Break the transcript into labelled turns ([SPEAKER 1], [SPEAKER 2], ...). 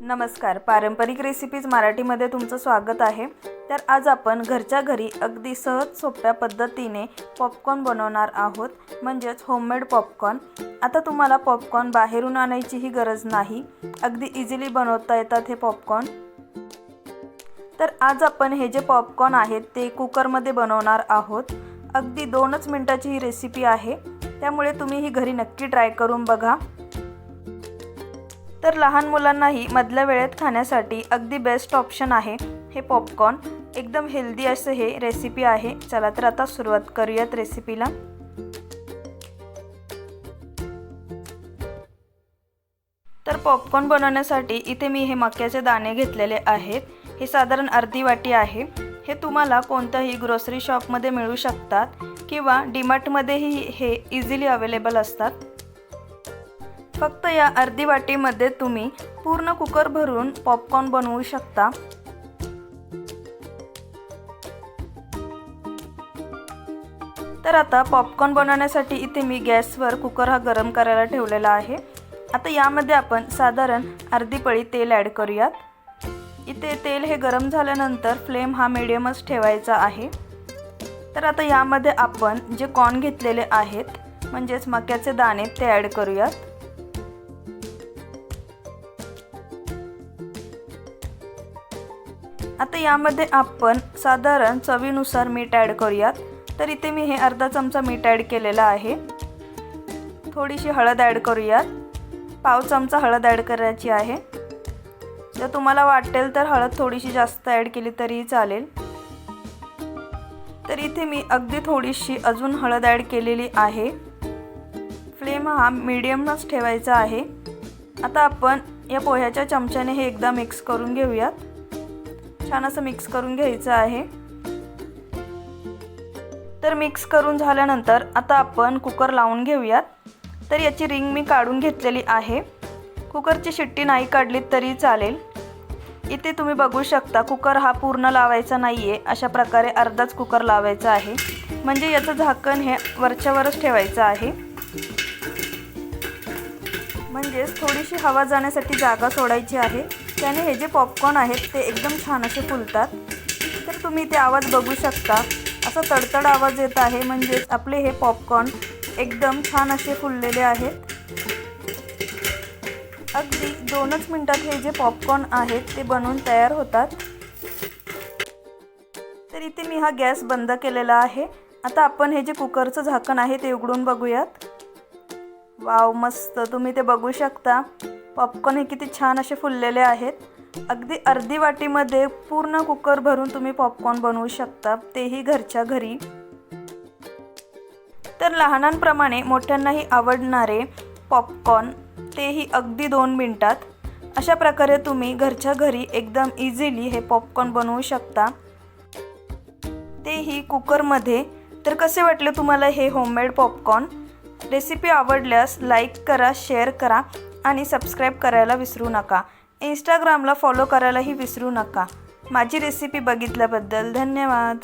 [SPEAKER 1] नमस्कार. पारंपरिक रेसिपीज मराठीमध्ये तुमचं स्वागत आहे. तर आज आपण घरच्या घरी अगदी सहज सोप्या पद्धतीने पॉपकॉर्न बनवणार आहोत. म्हणजेच होममेड पॉपकॉर्न आता तुम्हाला पॉपकॉर्न बाहेरून आणायचीही गरज नाही. अगदी इझिली बनवता येतात हे पॉपकॉर्न तर आज आपण हे जे पॉपकॉर्न आहेत ते कुकरमध्ये बनवणार आहोत. अगदी दोनच मिनटाची ही रेसिपी आहे. त्यामुळे तुम्ही ही घरी नक्की ट्राय करून बघा. तर लहान मुलांनाही मधल्या वेळेत खाण्यासाठी अगदी बेस्ट ऑप्शन आहे हे पॉपकॉर्न एकदम हेल्दी असं हे रेसिपी आहे. चला तर आता सुरुवात करूयात रेसिपीला तर पॉपकॉर्न बनवण्यासाठी इथे मी हे मक्याचे दाणे घेतलेले आहेत. हे साधारण अर्धी वाटी आहे. हे तुम्हाला कोणत्याही ग्रोसरी शॉपमध्ये मिळू शकतात किंवा डीमार्टमध्येही हे इझिली अवेलेबल असतात. फक्त या अर्धी वाटीमध्ये तुम्ही पूर्ण कुकर भरून पॉपकॉर्न बनवू शकता. तर आता पॉपकॉर्न बनवण्यासाठी इथे मी गॅसवर कुकर हा गरम करायला ठेवलेला आहे. आता यामध्ये आपण साधारण अर्धी पळी तेल ॲड करूयात. इथे तेल हे गरम झाल्यानंतर फ्लेम हा मिडियमच ठेवायचा आहे. तर आता यामध्ये आपण जे कॉर्न घेतलेले आहेत म्हणजेच मक्याचे दाणे ते ॲड करूयात. आता यामध्ये आपण साधारण चवीनुसार मीठ ॲड करूयात. तर इथे मी हे अर्धा चमचा मीठ ॲड केलेला आहे. थोडीशी हळद ॲड करूयात. पाव चमचा हळद ॲड करायची आहे. जर तुम्हाला वाटेल तर हळद थोडीशी जास्त ॲड केली तरीही चालेल. तर इथे मी अगदी थोडीशी अजून हळद ॲड केलेली आहे. फ्लेम हा मिडियमच ठेवायचा आहे. आता आपण या पोह्याच्या चमच्याने हे एकदा मिक्स करून घेऊयात. छान असं मिक्स करून घ्यायचं आहे. तर मिक्स करून झाल्यानंतर आता आपण कुकर लावून घेऊयात. तर याची रिंग मी काढून घेतलेली आहे. कुकरची शिट्टी नाही काढली तरी चालेल. इथे तुम्ही बघू शकता कुकर हा पूर्ण लावायचा नाही आहे अशा प्रकारे अर्धाच कुकर लावायचा आहे. म्हणजे याचं झाकण हे वरच्यावरच ठेवायचं आहे. म्हणजेच थोडीशी हवा जाण्यासाठी जागा सोडायची आहे. त्याने हे जे पॉपकॉर्न आहेत ते एकदम छान असे फुलतात. तर तुम्ही ते आवाज बघू शकता. असा तडतड आवाज येत आहे म्हणजेच आपले हे पॉपकॉर्न एकदम छान असे फुललेले आहेत. अगदी दोनच मिनटात हे जे पॉपकॉर्न आहेत ते बनवून तयार होतात. तर इथे मी हा गॅस बंद केलेला आहे. आता आपण हे जे कुकरचं झाकण आहे ते उघडून बघूयात. वाव मस्त. तुम्ही ते बघू शकता. पॉपकॉर्न हे किती छान असे फुललेले आहेत. अगदी अर्धी वाटीमध्ये पूर्ण कुकर भरून तुम्ही पॉपकॉर्न बनवू शकता. तेही घरच्या घरी. तर लहानांप्रमाणे मोठ्यांनाही आवडणारे पॉपकॉर्न तेही अगदी दोन मिनटात. अशा प्रकारे तुम्ही घरच्या घरी एकदम इझिली हे पॉपकॉर्न बनवू शकता. तेही कुकरमध्ये. तर कसे वाटले तुम्हाला हे होममेड पॉपकॉर्न रेसिपी आवडल्यास लाईक करा शेअर करा. आणि सबस्क्राईब करायला विसरू नका. इंस्टाग्रामला फॉलो करायलाही विसरू नका. माझी रेसिपी बघितल्याबद्दल धन्यवाद.